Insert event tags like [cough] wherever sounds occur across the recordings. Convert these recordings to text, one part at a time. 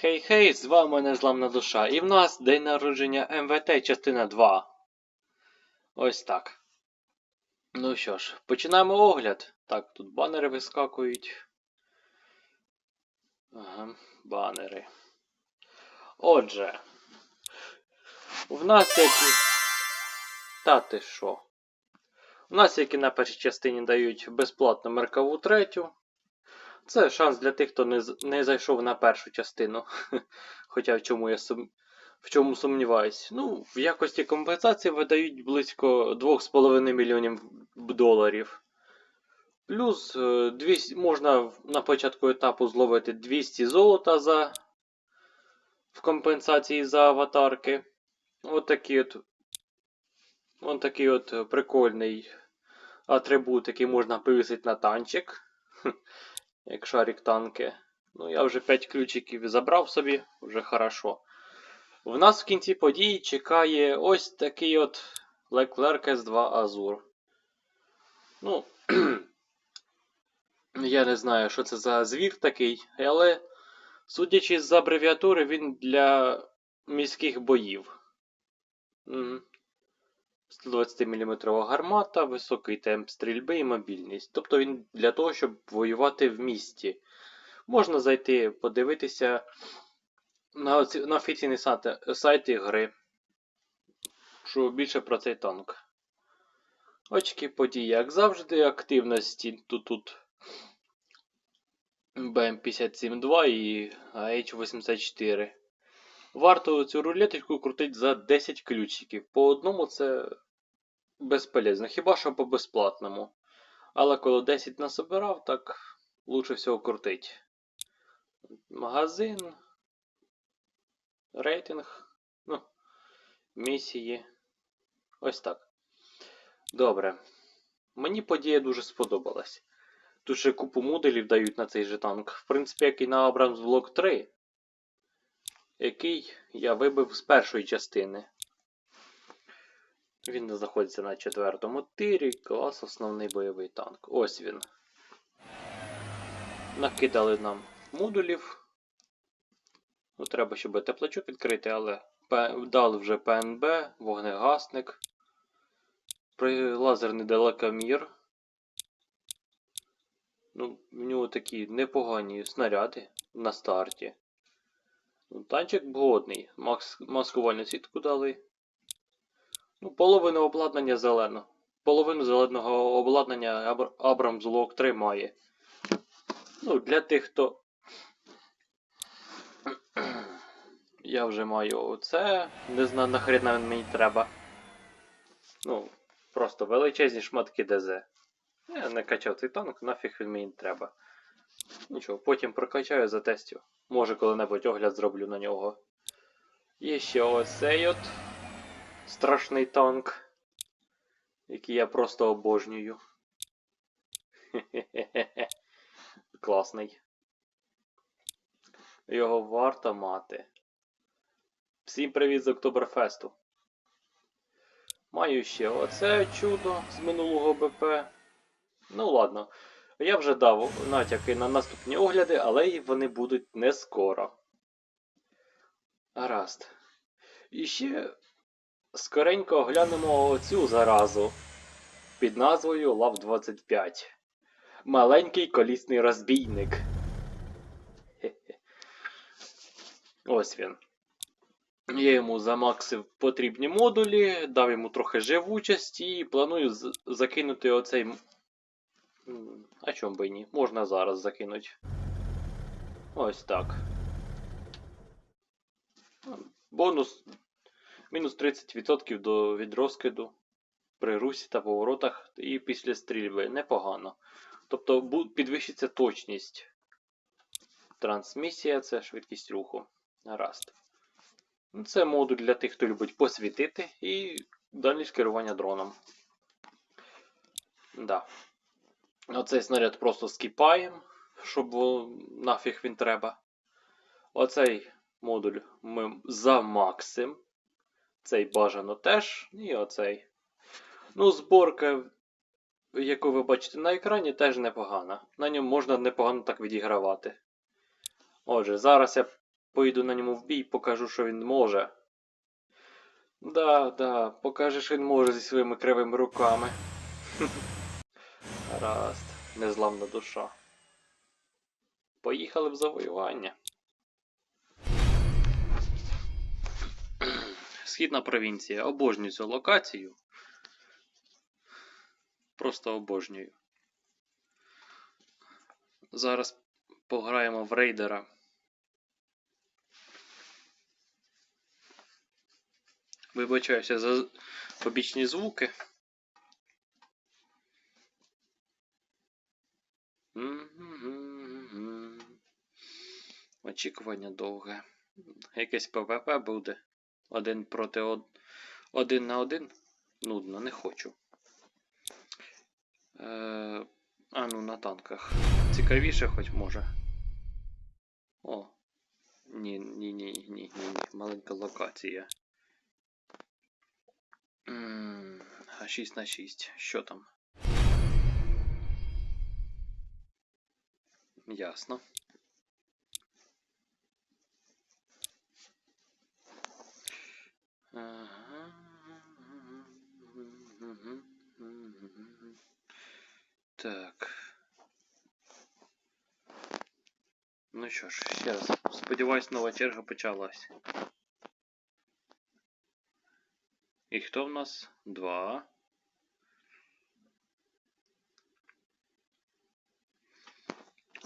Хей-хей, з вами Незламна душа. І в нас день народження МВТ частина 2. Ось так. Ну що ж, починаємо огляд. Так, тут банери вискакують. Ага, банери. Отже. В нас які. Та ти що? У нас, які на першій частині дають безплатно меркаву третю. Це шанс для тих, хто не, не зайшов на першу частину. [laughs] Хоча в чому я сум... в чому сумніваюсь. Ну, в якості компенсації видають близько 2,5 мільйонів доларів. Плюс е, 200... можна на початку етапу зловити 200 золота за... в компенсації за аватарки. От такий от. От такий от е, прикольний атрибут, який можна повісити на танчик. [laughs] як шарик танки. Ну, я вже 5 ключиків забрав собі, вже хорошо. В нас в кінці події чекає ось такий от Leclerc S2 Azur. Ну, [clears throat] я не знаю, що це за звір такий, але, судячи з абревіатури, він для міських боїв. Мгм. 120 мм гармата, високий темп стрільби і мобільність. Тобто він для того, щоб воювати в місті. Можна зайти подивитися на, оці- на офіційний сайт, сайт гри. Що більше про цей танк. Очки події, як завжди, активності тут тут BM572 і H84. Варто цю рулеточку крутити за 10 ключиків. По одному це безполезно, хіба що по безплатному. Але коли 10 насобирав, так лучше всього крутить. Магазин. Рейтинг. Ну, місії. Ось так. Добре. Мені подія дуже сподобалась. Тут ще купу моделів дають на цей же танк. В принципі, як і на Abrams Block 3, який я вибив з першої частини. Він знаходиться на четвертому тирі, клас основний бойовий танк. Ось він. Накидали нам модулів. Ну, треба, щоб теплачок відкрити, але дали вже ПНБ, вогнегасник, лазерний далекомір. Ну, в нього такі непогані снаряди на старті. Ну, танчик. Макс, маскувальну сітку дали. Ну, половину обладнання зелено. Половину зеленого обладнання Абр- Abrams Block 3 має. Ну, для тих, хто. [clears throat] Я вже маю оце. Не знаю, нахрена мені треба. Ну, просто величезні шматки ДЗ. Я не качав цей танк, нафіг він мені треба. Нічого, потім прокачаю, затестю. Може коли-небудь огляд зроблю на нього. І ще оцей от страшний танк, який я просто обожнюю. Хе-хе-хе-хе. [laughs] Класний. Його варто мати. Всім привіт з Октоберфесту. Маю ще оце чудо з минулого БП. Ну ладно. Я вже дав натяки на наступні огляди, але вони будуть не скоро. Гаразд. І ще скоренько оглянемо оцю заразу під назвою Лав 25. Маленький колісний розбійник. Хе-хе. Ось він. Я йому замаксив потрібні модулі, дав йому трохи живучості і планую закинути оцей. А чом би ні? Можна зараз закинути. Ось так. Бонус мінус 30% до, від розкиду при русі та поворотах і після стрільби. Непогано. Тобто підвищиться точність. Трансмісія це швидкість руху. Гаразд. Ну, Це модуль для тих, хто любить посвітити і дальність керування дроном. Да. Оцей снаряд просто скіпаємо, щоб нафіг він треба. Оцей модуль ми замаксим. Цей бажано теж. І оцей. Ну, зборка, яку ви бачите на екрані, теж непогана. На ньому можна непогано так відігравати. Отже, зараз я поїду на ньому в бій, покажу, що він може. Да, да, покаже, що він може зі своїми кривими руками. [laughs] Гаразд, незламна душа. Поїхали в завоювання. [clears throat] Східна провінція. Обожнюю цю локацію. Просто обожнюю. Зараз пограємо в рейдера. Вибачаюся за побічні звуки. Очікування довге. Якесь ПВП буде. Один проти од... один на один. Нудно, не хочу. Е... А ну на танках. Цікавіше хоч може. О. Ні, ні, ні, ні, ні. Маленька локація. А 6 на 6. Що там? Ясно. Так. Ну що ж, ще раз. Сподіваюсь, нова черга почалась. І хто в нас? Два.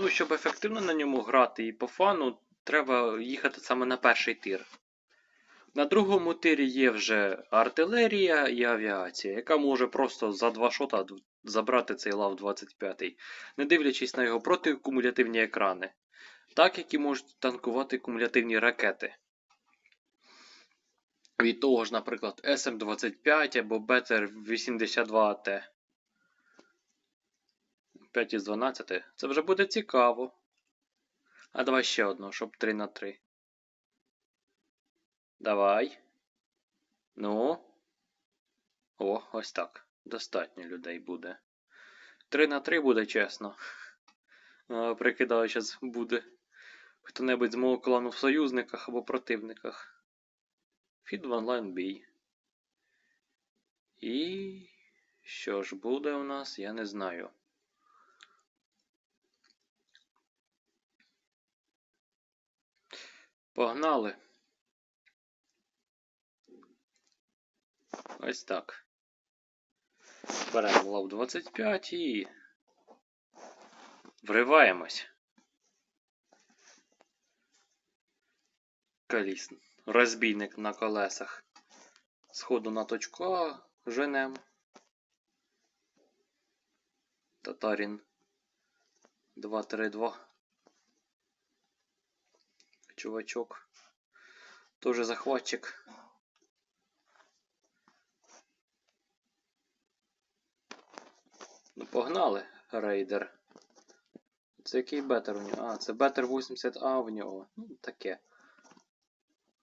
Ну, щоб ефективно на ньому грати і по фану, треба їхати саме на перший тир. На другому тирі є вже артилерія і авіація, яка може просто за два шота забрати цей лав 25, не дивлячись на його протикумулятивні екрани, так як і можуть танкувати кумулятивні ракети. Від того ж, наприклад, СМ-25 або БТР-82АТ. 5 із 12. Це вже буде цікаво. А давай ще одну, щоб 3 на 3. Давай. Ну. О, ось так. Достатньо людей буде. 3 на 3 буде чесно. Прикидаю, зараз буде хто-небудь з мого клану в союзниках або противниках. Фід в онлайн бій. І що ж буде у нас, я не знаю. Погнали. Ось так. Беремо лав 25 і вриваємось. Коліс. Розбійник на колесах. Сходу на точку женем. Татарін 232. Чувачок. Тоже захватчик. Ну, погнали, рейдер. Це який бетер у нього? А, це бетер 80А в нього. Ну, таке.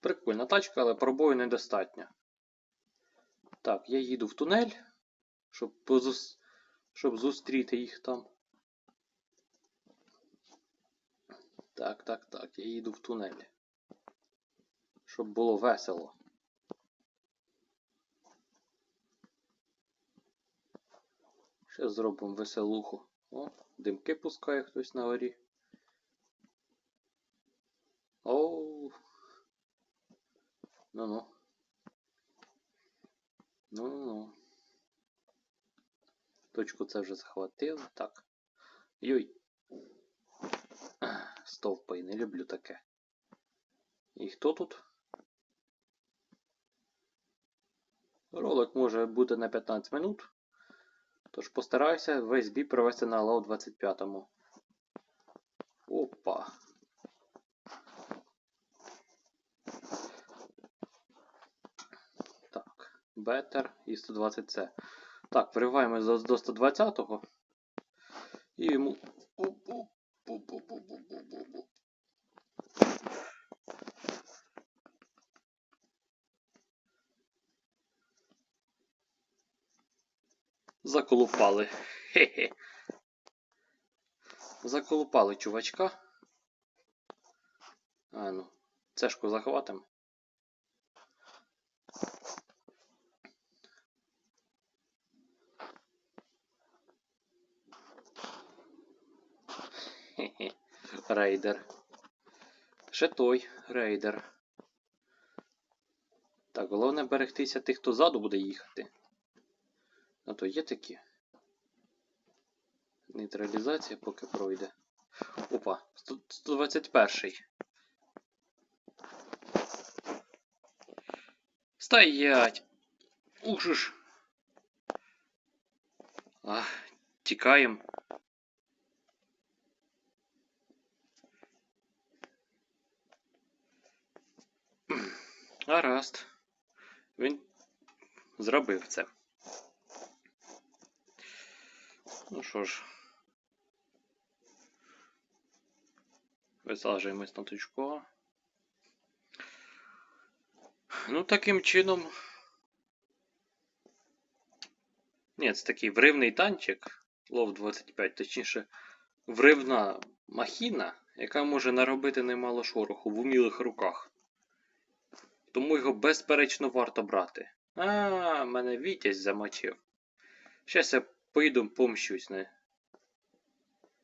Прикольна тачка, але пробою недостатньо. Так, я їду в тунель, щоб, позус... щоб зустріти їх там. Так, так, так, я їду в тунель. Щоб було весело. Ще зробимо веселуху. О, димки пускає хтось на горі. Оу. Ну-ну. Ну-ну. Точку це вже захватили. Так. Йой. Люблю таке. І хто тут? Ролик може бути на 15 минут. Тож постараюся весь бій провести на Алау 25-му. Опа. Так, Бетер і 120C. Так, вириваємо до, до 120-го. І йому. Заколупали. Хе-хе. Заколупали чувачка. А ну, Цешку захватимо. Хе-хе. Рейдер. Ще той рейдер. Так, головне берегтися тих, хто ззаду буде їхати. А то є такі. Нейтралізація поки пройде. Опа, 100 121. Стоять! Ух ж! А, тікаємо. Гаразд. Він зробив це. Ну що ж. Висаджуємось на точку. Ну, таким чином. Ні, це такий вривний танчик. Лов 25, точніше, вривна махіна, яка може наробити немало шороху в умілих руках. Тому його безперечно варто брати. А, мене Вітязь замочив. Щас я поїду помщусь, не.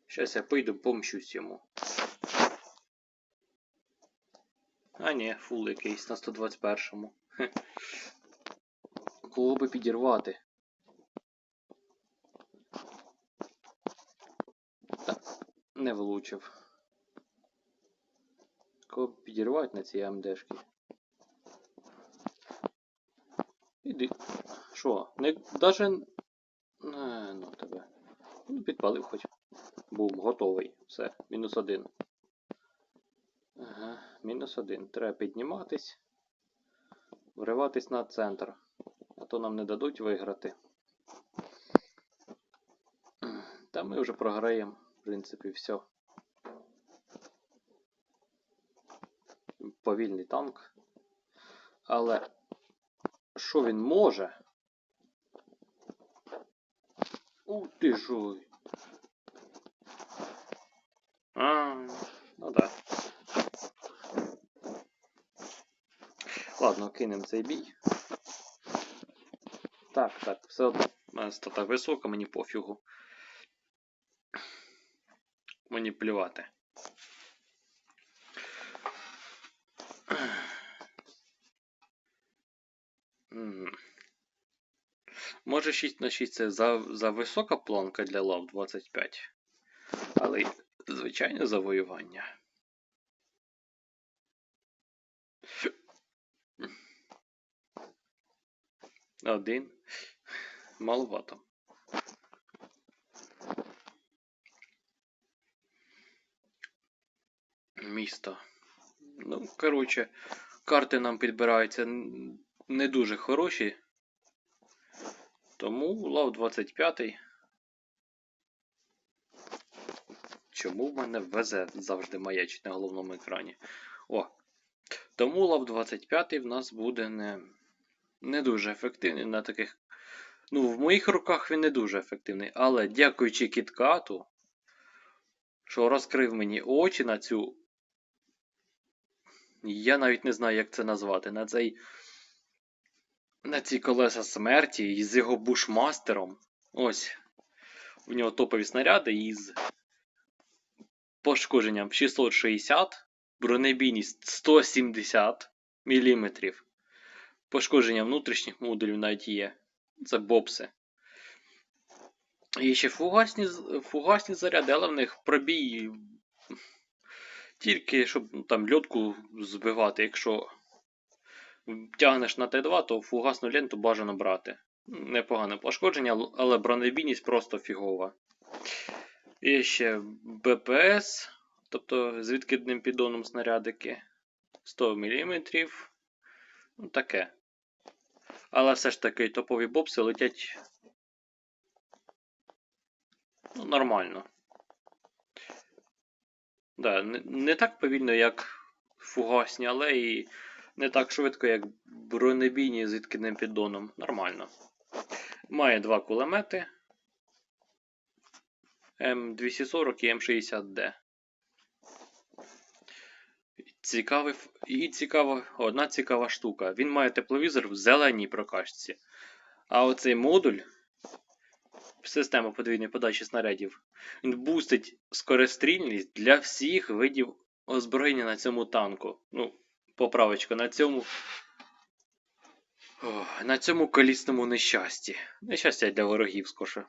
Щас я поїду помщусь йому. А ні, фул якийсь на 121-му. Хе. Кого би підірвати? Та, не влучив. Кого б підірвати на цій МДшки? Іди. Що? Не даже. Не, ну тебе. Ну, підпалив хоч. Бум, готовий. Все, мінус один. Ага, мінус один. Треба підніматись. Вриватись на центр. А то нам не дадуть виграти. Та ми вже програємо, в принципі, все. Повільний танк. Але що він може? Ух ти ж. ой. А, ну да. Ладно, кинемо цей бій. Так, так, все одно. У мене стата висока, мені пофігу. Мені плювати. Може 6 на 6 це за, за висока планка для лав 25. Але звичайне завоювання. Один. Маловато. Місто. Ну, коротше, карти нам підбираються не дуже хороші. Тому лав 25. Чому в мене ВЗ завжди маячить на головному екрані? О. Тому лав 25 в нас буде не, не дуже ефективний на таких. Ну, в моїх руках він не дуже ефективний. Але дякуючи кіткату, що розкрив мені очі на цю. Я навіть не знаю, як це назвати. На цей. На ці колеса смерті із його бушмастером. Ось. В нього топові снаряди із пошкодженням 660, бронебійність 170 мм. Пошкодження внутрішніх модулів навіть є. Це бобси. І ще фугасні, фугасні заряди, але в них пробій тільки щоб ну, там льотку збивати. Якщо тягнеш на Т2, то фугасну ленту бажано брати. Непогане пошкодження, але бронебійність просто фігова. І ще БПС, тобто з відкидним піддоном снарядики 100 мм. Ну, таке. Але все ж таки топові бобси летять ну, нормально. Да, не, не так повільно, як фугасні, але і не так швидко, як бронебійні з відкидним піддоном. Нормально. Має два кулемети М240 і М60D. цікавий, і цікава, одна цікава штука. Він має тепловізор в зеленій прокачці. А оцей модуль, система подвійної подачі снарядів, він бустить скорострільність для всіх видів озброєння на цьому танку. Ну, поправочка, на цьому. На цьому колісному нещасті. Нещастя для ворогів скорше.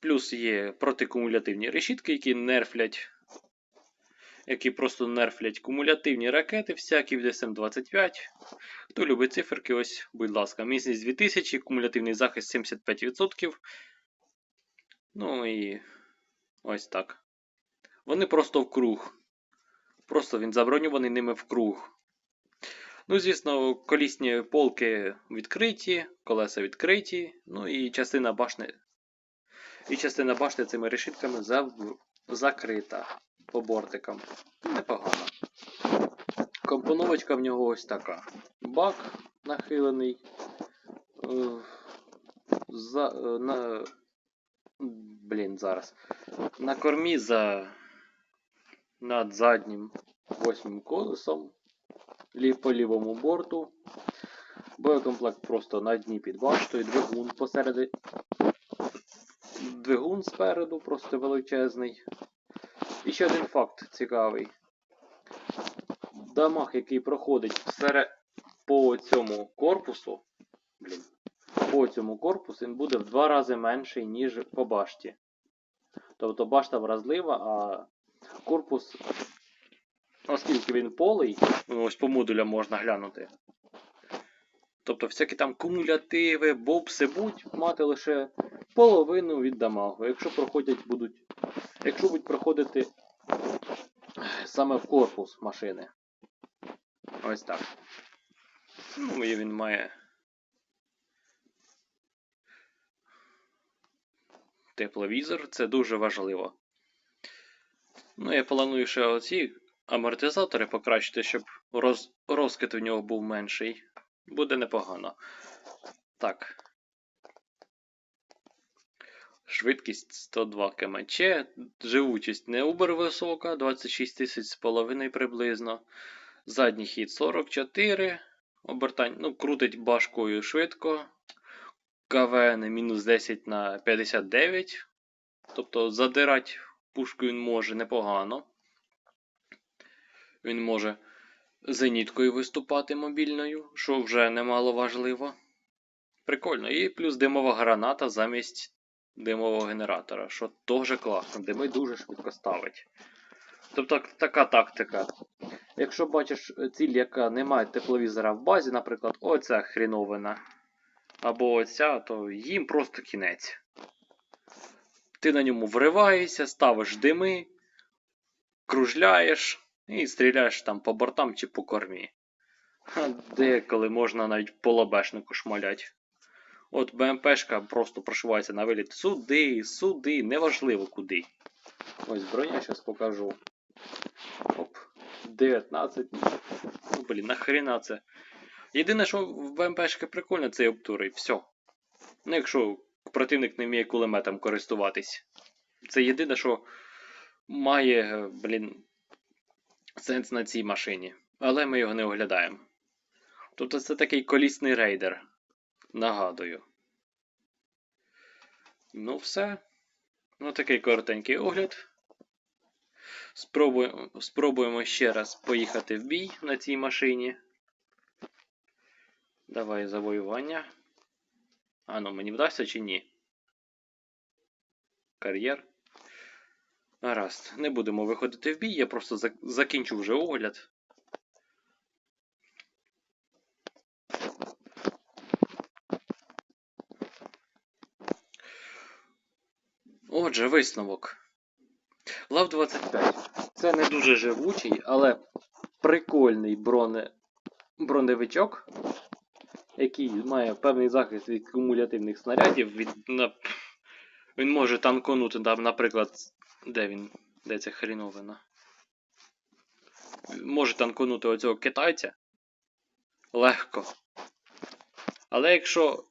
Плюс є протикумулятивні решітки, які нерфлять. Які просто нерфлять кумулятивні ракети, всякі в DSM-25. Хто любить циферки, ось, будь ласка, міцність 2000, кумулятивний захист 75%. Ну і ось так. Вони просто в круг. Просто він заброньований ними в круг. Ну, звісно, колісні полки відкриті, колеса відкриті, ну і частина башни. І частина башти цими решітками закрита по бортикам. Непогано. Компоновочка в нього ось така. Бак нахилений. е, За, е, на, блін, зараз. На кормі за над заднім восьмим колесом. По лівому борту. Боєкомплект просто на дні під баштою, двигун посереди. Двигун спереду, просто величезний. І ще один факт цікавий. Дамаг, який проходить всере... по цьому корпусу, блін, по цьому корпусу він буде в два рази менший, ніж по башті. Тобто башта вразлива, а корпус, оскільки він полий, ну, ось по модулям можна глянути. Тобто всякі там кумулятиви, бобси будуть мати лише половину від дамагу. Якщо проходять будуть. Якщо будуть проходити саме в корпус машини. Ось так. Ну і він має. Тепловізор, це дуже важливо. Ну, я планую ще оці амортизатори покращити, щоб роз... розкид у нього був менший. Буде непогано. Так. Швидкість 102 кмч, живучість не убер висока, 26 тисяч з половиною приблизно. Задній хід 44. Обертань, ну, крутить башкою швидко. КВН мінус 10 на 59. Тобто задирати пушку він може непогано. Він може зеніткою виступати мобільною, що вже немало важливо. Прикольно. І плюс димова граната замість димового генератора, що теж класно, дими дуже швидко ставить. Тобто така тактика. Якщо бачиш ціль, яка не має тепловізора в базі, наприклад, оця хріновина, або оця, то їм просто кінець. Ти на ньому вриваєшся, ставиш дими, кружляєш і стріляєш там по бортам чи по кормі. А Деколи можна навіть по лобешнику шмалять. От БМПшка просто прошивається на виліт сюди, сюди, неважливо куди. Ось броня зараз покажу. Оп, 19. Ну, блін, нахрена це. Єдине, що в БМПшки прикольно, це обтури, і все. Ну, якщо противник не вміє кулеметом користуватись. Це єдине, що має, е, блін, сенс на цій машині. Але ми його не оглядаємо. Тобто це такий колісний рейдер. Нагадую. Ну, все. Ну, такий коротенький огляд. Спробуємо, спробуємо ще раз поїхати в бій на цій машині. Давай завоювання. А ну, мені вдасться чи ні? Кар'єр. Гаразд, не будемо виходити в бій, я просто закінчу вже огляд. Отже, висновок. Лав 25. Це не дуже живучий, але прикольний броне... броневичок, який має певний захист від кумулятивних снарядів. Від... Він може танконути, наприклад, де він? Де ця хріновина? Може танконути оцього китайця. Легко. Але якщо.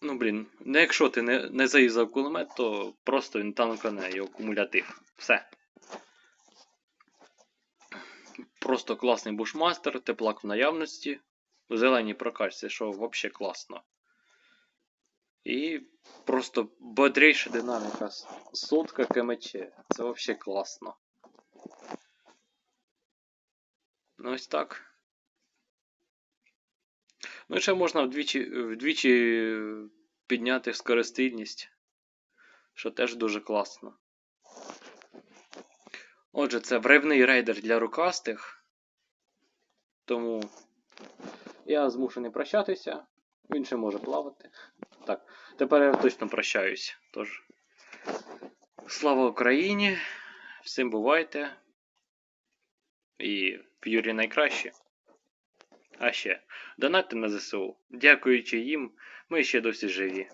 Ну, блін, не якщо ти не, не заїздав кулемет, то просто він танкане його кумулятив. Все. Просто класний бушмастер, теплак в наявності. В зеленій прокачці, що взагалі класно. І просто бодрейша динаміка. Сотка КМЧ. Це взагалі класно. Ну ось так. Ну, і ще можна вдвічі, вдвічі підняти скорострільність, що теж дуже класно. Отже, це вривний рейдер для рукастих. Тому я змушений прощатися. Він ще може плавати. Так, тепер я точно прощаюсь. Тож. Слава Україні! Всім бувайте. І в Юрі найкраще. А ще донати на ЗСУ. Дякуючи їм, ми ще досі живі.